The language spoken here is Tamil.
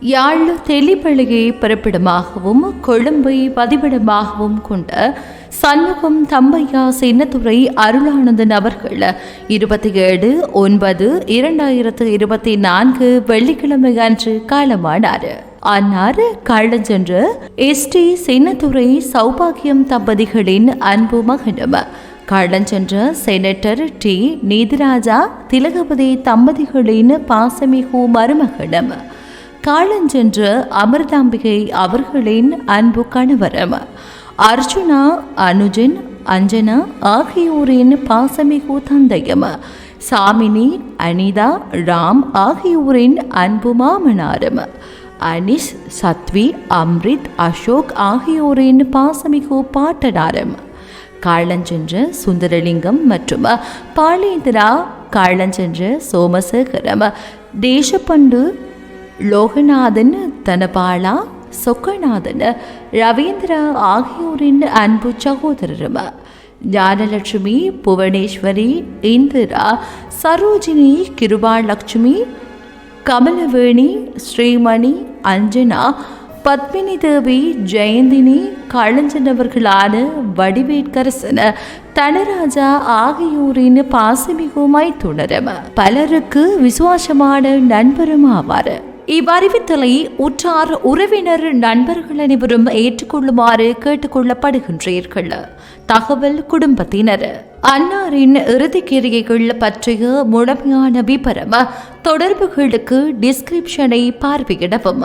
யாழ் தெளிப்பள்ளியை பிறப்பிடமாகவும் கொழும்பை பதிவிடமாகவும் கொண்ட சண்முகம் தம்பையா சின்னத்துறை அருளானந்தன் அவர்கள் இருபத்தி ஏழு ஒன்பது இரண்டாயிரத்து இருபத்தி நான்கு வெள்ளிக்கிழமை அன்று காலமானார். அன்னார் காலஞ்சென்று எஸ்டி சின்னத்துறை சௌபாகியம் தம்பதிகளின் அன்பு மகனும் காலஞ்சென்ற செனட்டர் டி நீதிராஜா திலகபதி தம்பதிகளின் பாசமிகு மருமகனும் காலஞ்சென்ற அமிர்தாம்பிகை அவர்களின் அன்பு கணவரம் அர்ஜுனா அனுஜன் அஞ்சனா ஆகியோரின் பாசமிகு தந்தையம் சாமினி அனிதா ராம் ஆகியோரின் அன்பு மாமனாரும் அனிஷ் சத்வி அம்ரித் அசோக் ஆகியோரின் பாசமிகு பாட்டனாரும் காளஞ்சென்ற சுந்தரலிங்கம் மற்றும் பாலேந்திரா காளஞ்சென்ற சோமசேகரம் தேசப்பண்டு லோகநாதன் தனபாலா சொக்கநாதன் ரவீந்திரா ஆகியோரின் அன்பு சகோதரரும் ஞானலட்சுமி புவனேஸ்வரி இந்திரா சரோஜினி கிருபாலட்சுமி கமலவேணி ஸ்ரீமணி அஞ்சனா பத்மினி தேவி ஜெயந்தினி களஞ்சனவர்களான வடிவேட்கரசன் தனராஜா ஆகியோரின் பாசமிகுமாய் மைத்துணரும் பலருக்கு விசுவாசமான நண்பரும் ஆவார். இவ்வறிவித்தலை உற்றார் உறவினர் நண்பர்கள் அனைவரும் ஏற்றுக்கொள்ளுமாறு கேட்டுக்கொள்ளப்படுகின்றீர்கள். தகவல் குடும்பத்தினர். அன்னாரின் இறுதிக்கிரியைகள் பற்றிய முழுமையான விபரம் தொடர்புகளுக்கு டிஸ்கிரிப்ஷனை பார்வையிடவும்.